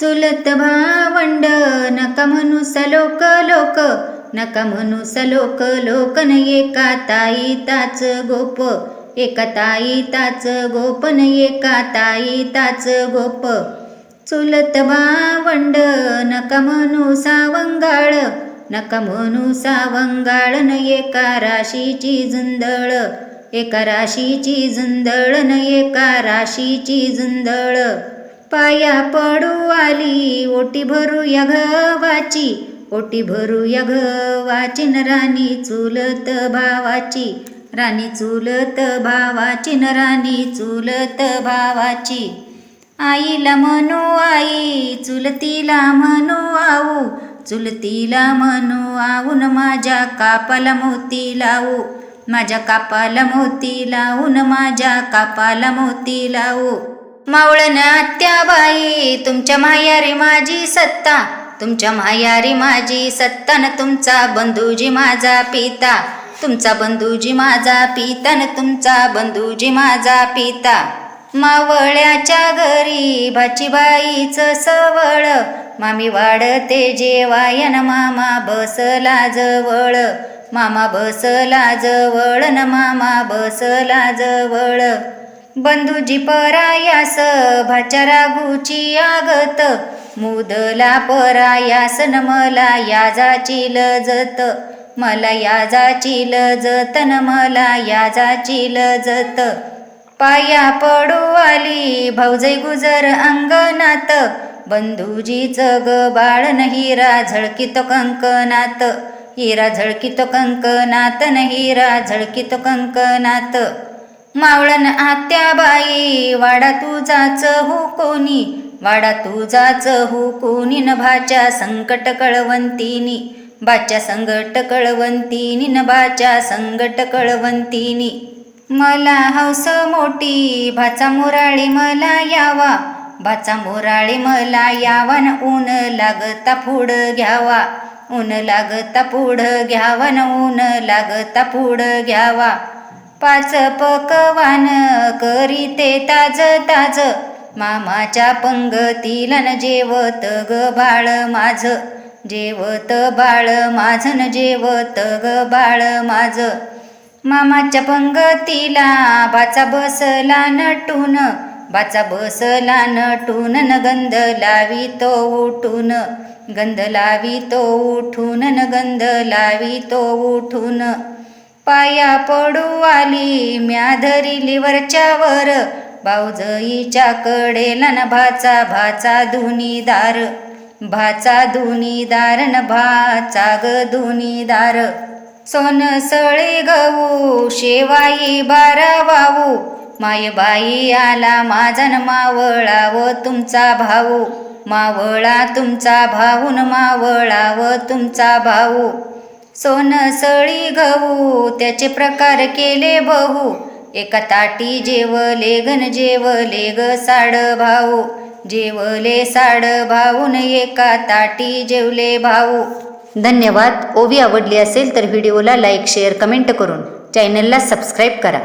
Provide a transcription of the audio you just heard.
चुलत भावंड नका म्हणू सलोक लोक. नका म्हणू सलोक लोक न एका ताई ताच गोप. एका ताई ताच गोप न एका ताई ताच गोप. चुलत भावंड नका म्हणू सावंगाळ. नका म्हणू सावंगाळ न एका राशीची जुंदळ. एका राशीची जुंदळ न एका राशीची जुंदळ. पाया पडू आली ओटी भरू या गवाची. ओटी भरू या गवाची न राणी चुलत भावाची. राणी चुलत भावाची न राणी चुलत भावाची. आईला म्हणू आई चुलतीला म्हणू आऊ. चुलतीला म्हणू आऊन माझ्या कापाला मोती लावू माझ्या कापाला मोती लावून माझ्या कापाला मोती लावू मावळन आत्याबाई तुमच्या मायारी माझी सत्ता. तुमच्या मायारी माझी सत्ता न तुमचा बंधूजी माझा पिता. तुमचा बंधूजी माझा पिता न तुमचा बंधूजी माझा पिता. मावळ्याच्या घरी भाचीबाईचं सवळ. मामी वाढते जेवायन मामा बसला जवळ. मामा बसला जवळ न मामा बसला जवळ. बंधुजी परायास भाच्या रागूची आगत. मुदला परायास न मला याजाची लजत मला याजाची लजत न मला याजाची लजत पाया पडू आली भाऊजई गुजर अंगणात. बंधुजीच ग बाळ न हिरा झळकीत कंकणात. हिरा झळकीत कंकणात न हिरा झळकीत कंकणात. मावळण आत्याबाई वाडा तुझाच हो कोणी? वाडा तुझाच हो कोणी? न भाच्या संकट कळवंतीनी. बाच्या संकट कळवंतीनी न बाच्या संकट कळवंतीनी. मला हौस मोठी भाचा मोराळी मला यावा. भाचा मोराळी मला यावा न ऊन लागता पुढ घ्यावा. ऊन लागता पुढ घ्यावा न ऊन लागता पुढ घ्यावा. पाच पकवान करीते ताज ताज. मामाच्या पंगतीला न जेवत ग बाळ माझ. जेवत बाळ माझ न जेवत ग बाळ माझ. मामाच्या पंगतीला बाचा बसला नटून. बाचा बसला नटून न गंध लावी तो उठून. गंध लावी तो उठून न गंध लावी तो उठून. पाया पडू आली म्या धरिली वरच्यावर भाऊजईच्या कडेला न भाचा भाचा धुनी दार. भाचा धुनी दार न भाचा ग धुनी दार. सोन सळे गवू शेवाई बारा वावू मायबाई आला माझा न मावळा व तुमचा भाऊ. मावळा तुमचा भाऊन मावळा व तुमचा भाऊ. सोनसळी गहू त्याचे प्रकार केले बहु. एका ताटी जेवले घन जेवले ग साड भाऊ. जेवले साड भाऊन एका ताटी जेवले भाऊ. धन्यवाद. ओवी आवडली असेल तर व्हिडिओला लाईक शेअर कमेंट करून चॅनलला सबस्क्राईब करा.